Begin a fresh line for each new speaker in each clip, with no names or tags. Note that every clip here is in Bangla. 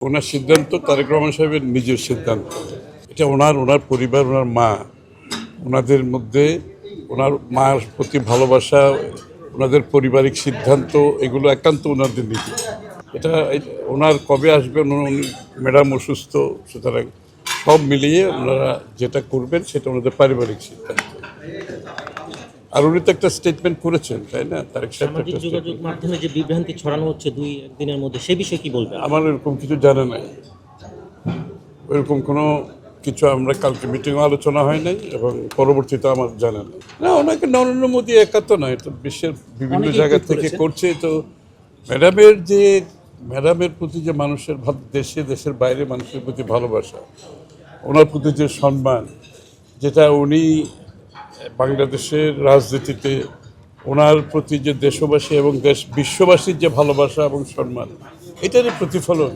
ওনার সিদ্ধান্ত তারেক রহমান সাহেবের নিজের সিদ্ধান্ত। এটা ওনার ওনার পরিবার, ওনার মা। ওনাদের মধ্যে ওনার মার প্রতি ভালোবাসা, ওনাদের পারিবারিক সিদ্ধান্ত, এগুলো একান্ত ওনাদের এটা এটা- ওনার কবে আসবেন, উনি, ম্যাডাম অসুস্থ, সুতরাং সব মিলিয়ে ওনারা যেটা করবেন সেটা ওনাদের পারিবারিক সিদ্ধান্ত। আর উনি তো একটা স্টেটমেন্ট করেছেন তাই না? সাহেব
সামাজিক যোগাযোগ মাধ্যমে যে বিভ্রান্তি ছড়ানো হচ্ছে দুই একদিনের মধ্যে সে বিষয়ে কি বলবেন?
আমার এরকম কিছু জানা নাই। এরকম কোনো কিছু আমরা কালকে মিটিংও আলোচনা হয় নাই এবং পরবর্তীতে আমার জানা নেই। না ওনাকে নরেন্দ্র মোদী একা তো নয় তো বিশ্বের বিভিন্ন জায়গা থেকে করছে তো ম্যাডামের যে ম্যাডামের প্রতি যে মানুষের দেশে দেশের বাইরে মানুষের প্রতি ভালোবাসা ওনার প্রতি যে সম্মান যেটা উনি বাংলাদেশের রাজনীতিতে ওনার প্রতি যে দেশবাসী এবং দেশ বিশ্ববাসীর যে ভালোবাসা এবং সম্মান, এটারই প্রতিফলন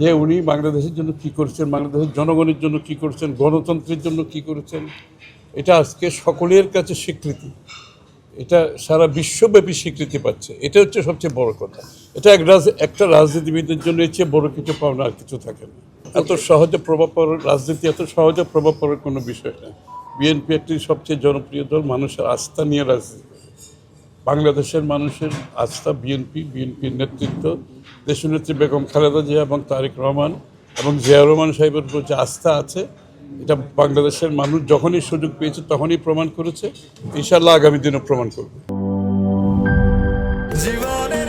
যে উনি বাংলাদেশের জন্য কি করছেন, বাংলাদেশের জনগণের জন্য কি করছেন, গণতন্ত্রের জন্য কি করেছেন, এটা আজকে সকলের কাছে স্বীকৃতি। এটা সারা বিশ্বব্যাপী স্বীকৃতি পাচ্ছে। এটা হচ্ছে সবচেয়ে বড় কথা। এটা এক রাজ, একটা রাজনীতিবিদের জন্য এর চেয়ে বড় কিছু পাওনা আর কিছু থাকে না। এত সহজে প্রভাব পড়ার, রাজনীতি এত সহজে প্রভাব পড়ার কোনো বিষয় না। বিএনপি একটি সবচেয়ে জনপ্রিয় দল, মানুষের আস্থা নিয়ে রাজনীতি। বাংলাদেশের মানুষের আস্থা বিএনপি বিএনপির নেতৃত্ব, দেশনেত্রী বেগম খালেদা জিয়া এবং তারেক রহমান এবং জিয়া রহমান সাহেবের উপর যে আস্থা আছে, এটা বাংলাদেশের মানুষ যখনই সুযোগ পেয়েছে তখনই প্রমাণ করেছে ইনশাল্লাহ আগামী দিনও প্রমাণ করবে
জীবনের